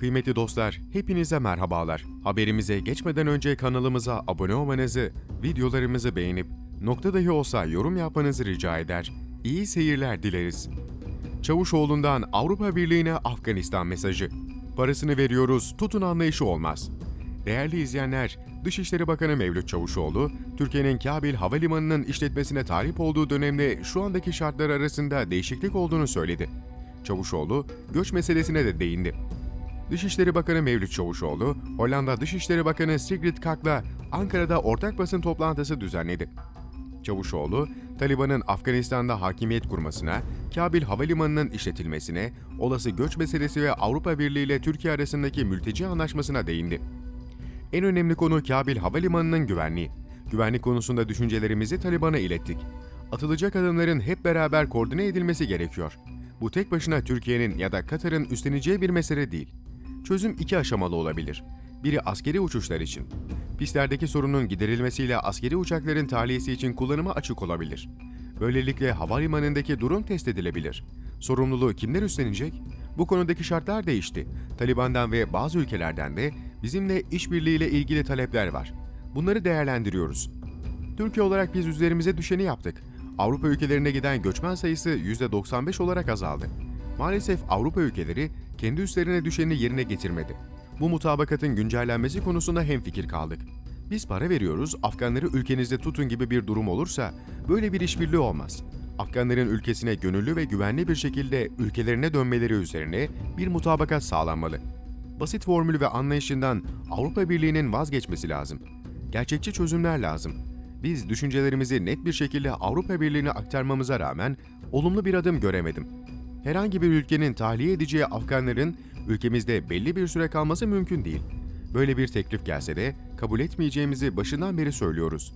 Kıymetli dostlar, hepinize merhabalar. Haberimize geçmeden önce kanalımıza abone olmanızı, videolarımızı beğenip nokta dahi olsa yorum yapmanızı rica eder. İyi seyirler dileriz. Çavuşoğlu'ndan Avrupa Birliği'ne Afganistan mesajı. Parasını veriyoruz, tutun anlayışı olmaz. Değerli izleyenler, Dışişleri Bakanı Mevlüt Çavuşoğlu, Türkiye'nin Kabil Havalimanı'nın işletmesine talip olduğu dönemde şu andaki şartlar arasında değişiklik olduğunu söyledi. Çavuşoğlu, göç meselesine de değindi. Dışişleri Bakanı Mevlüt Çavuşoğlu, Hollanda Dışişleri Bakanı Sigrid Kaag'la Ankara'da ortak basın toplantısı düzenledi. Çavuşoğlu, Taliban'ın Afganistan'da hakimiyet kurmasına, Kabil Havalimanı'nın işletilmesine, olası göç meselesi ve Avrupa Birliği ile Türkiye arasındaki mülteci anlaşmasına değindi. En önemli konu Kabil Havalimanı'nın güvenliği. Güvenlik konusunda düşüncelerimizi Taliban'a ilettik. Atılacak adımların hep beraber koordine edilmesi gerekiyor. Bu tek başına Türkiye'nin ya da Katar'ın üstleneceği bir mesele değil. Çözüm iki aşamalı olabilir. Biri askeri uçuşlar için. Pistlerdeki sorunun giderilmesiyle askeri uçakların tahliyesi için kullanıma açık olabilir. Böylelikle havalimanındaki durum test edilebilir. Sorumluluğu kimler üstlenecek? Bu konudaki şartlar değişti. Taliban'dan ve bazı ülkelerden de bizimle işbirliğiyle ilgili talepler var. Bunları değerlendiriyoruz. Türkiye olarak biz üzerimize düşeni yaptık. Avrupa ülkelerine giden göçmen sayısı %95 olarak azaldı. Maalesef Avrupa ülkeleri kendi üstlerine düşeni yerine getirmedi. Bu mutabakatın güncellenmesi konusunda hemfikir kaldık. Biz para veriyoruz, Afganları ülkenizde tutun gibi bir durum olursa böyle bir işbirliği olmaz. Afganların ülkesine gönüllü ve güvenli bir şekilde ülkelerine dönmeleri üzerine bir mutabakat sağlanmalı. Basit formülü ve anlayışından Avrupa Birliği'nin vazgeçmesi lazım. Gerçekçi çözümler lazım. Biz düşüncelerimizi net bir şekilde Avrupa Birliği'ne aktarmamıza rağmen olumlu bir adım göremedim. Herhangi bir ülkenin tahliye edeceği Afganların ülkemizde belli bir süre kalması mümkün değil. Böyle bir teklif gelse de kabul etmeyeceğimizi başından beri söylüyoruz.